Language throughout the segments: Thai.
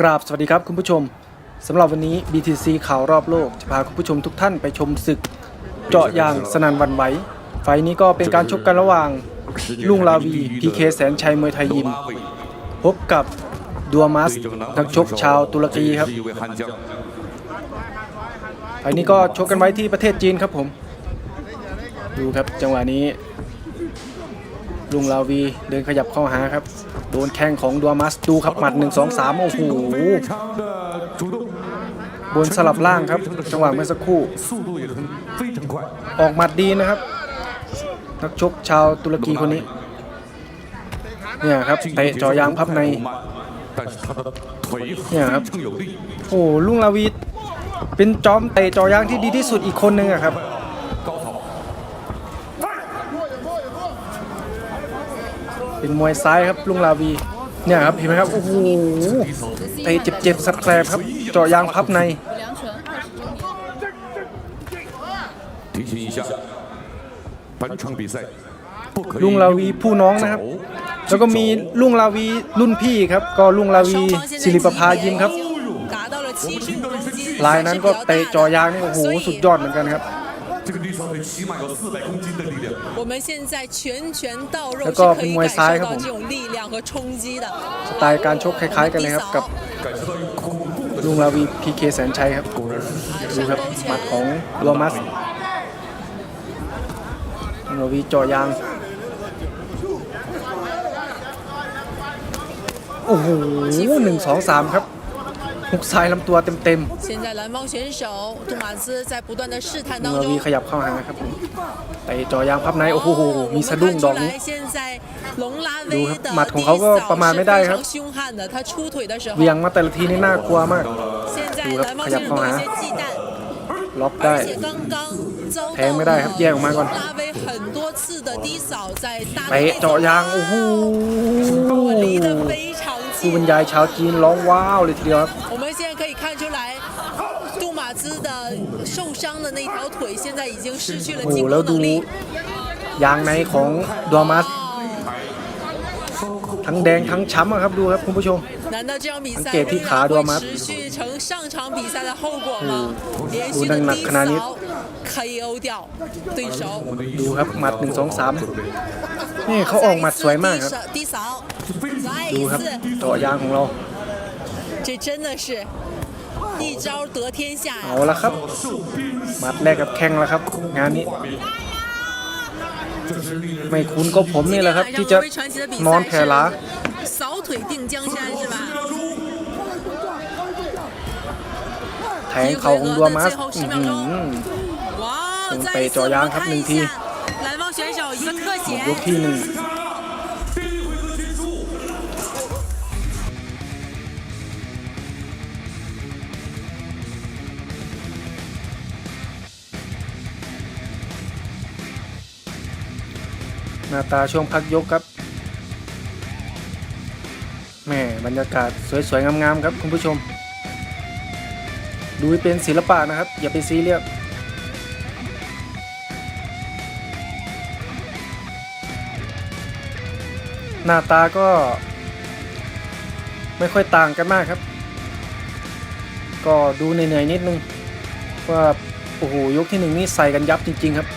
กราบสวัสดีครับคุณผู้ชมสำหรับวันนี้ BTC ข่าวรอบโลก จะพาคุณผู้ชมทุกท่านไปชมศึก เจาะยางสนันวันไหว ไฟล์นี้ก็เป็นการชกกันระหว่างลุงลาวีพีเคแสนชัยมวยไทยยิม พบกับดัวมัสนักชกชาวตุรกีครับไฟล์นี้ก็ชกกันไว้ที่ประเทศจีนครับผม ดูครับจังหวะนี้ ลุงลาวีเดินขยับเข้าหาครับ โดนแข้งของดัวมัสดูครับหมัด1 2 3 โอ้โหบนสลับล่างครับ จังหวะเมื่อสักครู่ ออกหมัดดีนะครับ นักชกชาวตุรกีคนนี้ เนี่ยครับเตะจอยางพับในเนี่ยครับ โอ้ลุงลาวีเป็นจอมเตะจอยางที่ดีที่สุดอีกคนนึงอะครับ เป็นมวยซ้ายครับลุงลาวี เนี่ยครับเห็นไหมครับโอ้โหเตะเจ็บๆสัตว์แกบครับเจาะยางพับในลุงลาวีผู้น้องนะครับ แล้วก็มีลุงลาวีรุ่นพี่ครับ ก็ลุงลาวีศิริประภายิมครับลายนั้นก็เตะจอยางโอ้โหสุดยอดเหมือนกันครับ 这个对手腿起码有四百公斤的力量。我们现在拳拳到肉แล้ว 是 ก็ 可 เป็น 以 มวย 感 ซ้าย 受 ครับ 到 ผม 这种力量和冲击的。 สไตล์การชกคล้ายๆกันเลยครับกับ 感受到一股恐怖的 ลุงลาวีพีเคแสนชัยครับ ดูครับหมัดของดัวมัสลุงลาวีเจอยาง โอ้โหหนึ่งสองสามครับ หุกซ้ายลำตัวเต็ม 现在蓝方选手杜马兹在不断的试探 ๆลุ 当 งลาวี 中 ข，ยับเข้าหาครับผมเตะเจอยางพับในโอ้โห มีสะดุ้งดอกนี้ 现在龙拉 ดู 威 ครับ 的 หมัดของ 第 เขา 一 ก็ประมาณ 扫 ไม่ 是 ได้ 非 ครับ 常凶悍的，他出腿的时候 เวียงมาแต่ละทีนี่น่ากลัวมาก 现在ดูครับ 蓝方 ขยั 选 บ 手 เข้า 有 หา 一些忌惮。 ล็อกได้ 而且刚刚遭 แทงไม่ได้ครับแยกออกมาก่อน 拉威很多次的低扫在大 เตะเจาะยางโอ้โห 离得非常 ผู้บรร 近。 ยายชาวจีนร้องว้าวเลยทีเดียวครับ 我们现在可以看出来，杜马兹的受伤的那条腿现在已经失去了 โอ้โห 进 แล้ว 攻 ดู 能力。 ยางในของดัวมัส ทั้งแดงทั้งช้ำอะครับดูครับคุณผู้ชม 难道这场比赛给踢卡多吗会持续成上场比赛的后果吗？连续的低扫 KO 掉对手。 ดูครับหมัด 1 2 3 นี่เขาออกมัดสวยมากครับ ดูครับต่อยางของเราเอาละครับมัดแรกกับแข้งแล้วครับ งานนี้ ไม่คุณก็ผมนี่แหละครับ ที่จะนอนแผลล้าแทงเข่าของดัวมัสอืมไปจ่อยางครับหนึ่งที 方选手一个特写 ย。กที่หนึ่ง 第一回合结束。 หน้าตาช่วงพักยกครับแหม่บรรยากาศสวยๆ งามๆ ครับคุณผู้ชม ดูให้เป็นศิลปะนะครับ อย่าไปซีเรียส หน้าตาก็ ไม่ค่อยต่างกันมากครับ ก็ดูเหนื่อยๆนิดนึงว่าโอ้โหยกที่หนึ่งนี่ใส่กันยับจริง ๆ ครับ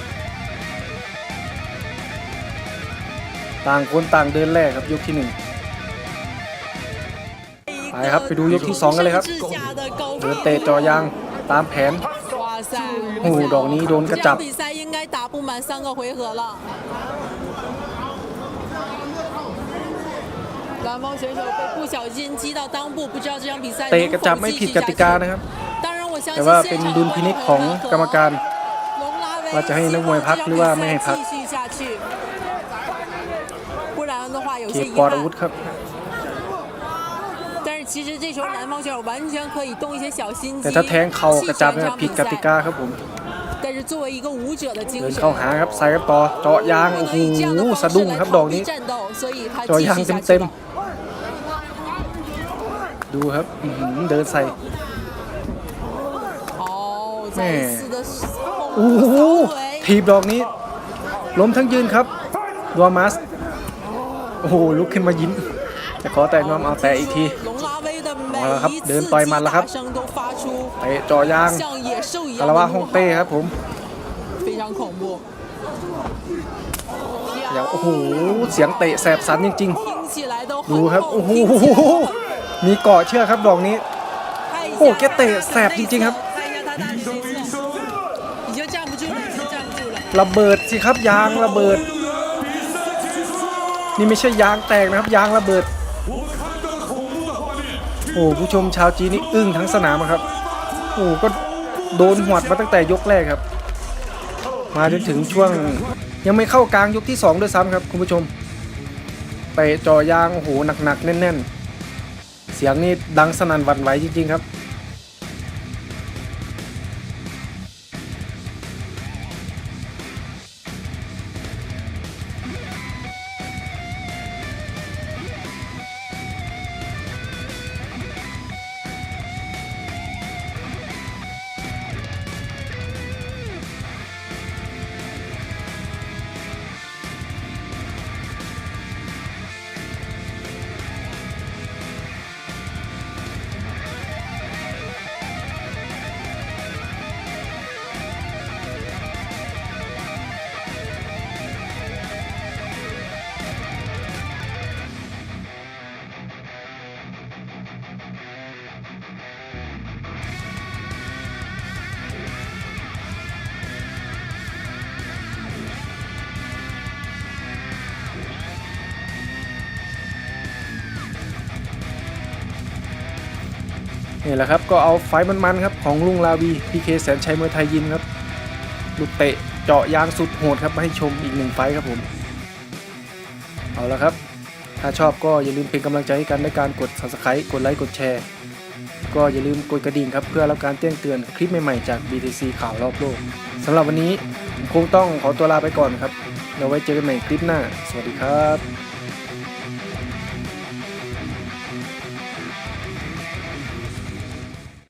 ต่างคนต่างเดินแรกครับยกที่หนึ่งไปครับไปดูยกที่สองกันเลยครับเดินเตะจอยางตามแผนโอ้โหดอกนี้โดนกระจับ 蓝方选手被不小心击到裆部，不知道这场比赛 เตะ 能 กระจับ 否 ไม่ 继 ผิด 续 ก 下 ติกา 去。 นะครับ 当然，我相 แต่ 信 ว่า 现 เป็น 场 ดุลพินิจของกรรมการ 龙拉威 ว่าจะให้นักมวยพักหรือว่าไม่ให้พัก 继续下去，不然的话有 เกี 些 ยร 遗 ติปอดอาวุ 憾 ธ。ครับ 但是其实这时候蓝方选手完全可以动一些小心机， แต่ถ้าแทงเข่ากระจับ 弃 เนี่ย 权 ผิด 这 ก 场 ติ 比 กา 赛。 ครับผม 但是作为一个舞者的精 เดิน 神， เข้าหาครับใส่กันต่อเจาะยางโอ้โห 以这样的方式 สะดุ้ง 来 ครับด 逃 อก 避 นี้ 战斗，所以他 เจาะ 继 ยาง 续下去 เต็ม 了。 ๆ ดูครับเดินใส่แม่โอ้โหทีบดอกนี้ ล้มทั้งยืนครับดวมัสโอ้โหลุกขึ้นมายิ้มจะขอแต่นวมเอาแต่อีกทีเอาละครับ เดินต่อยมันแล้วครับไปจ่อยางคาราวะฮงเต้ครับผมอย่างโอ้โห เสียงเตะแสบสันจริง ๆ ดูครับ โอ้โห มีเกาะเชือกครับดอกนี้ โอ้โหแกเตะแสบจริงๆครับ ระเบิดสิครับยางระเบิด นี่ไม่ใช่ยางแตกนะครับ ยางระเบิด โอ้ผู้ชมชาวจีนนี่อึ้งทั้งสนามครับ โอ้ก็โดนหวดมาตั้งแต่ยกแรกครับ มาจนถึงช่วงยังไม่เข้ากลางยกที่ 2 ด้วยซ้ำครับ คุณผู้ชมไปจ่อยางโอ้โหหนักๆแน่นๆ เสียงนี่ดังสนั่นหวั่นไหวจริงๆครับ นี่แหละครับก็เอาไฟมันๆครับของลุงลาวีพีเคแสนชัยมวยไทยยิมครับลูกเตะเจาะยางสุดโหดครับมาให้ชมอีกหนึ่งไฟครับผมเอาละครับ ถ้าชอบก็อย่าลืมเป็นกำลังใจให้กันด้วยการกด subscribe กดไลค์กดแชร์ ก็อย่าลืมกดกระดิ่งครับเพื่อรับการแจ้งเตือนคลิปใหม่ๆจาก BTC ข่าวรอบโลกสำหรับวันนี้ผมคงต้องขอตัวลาไปก่อนครับเราไว้เจอกันใหม่คลิปหน้า สวัสดีครับ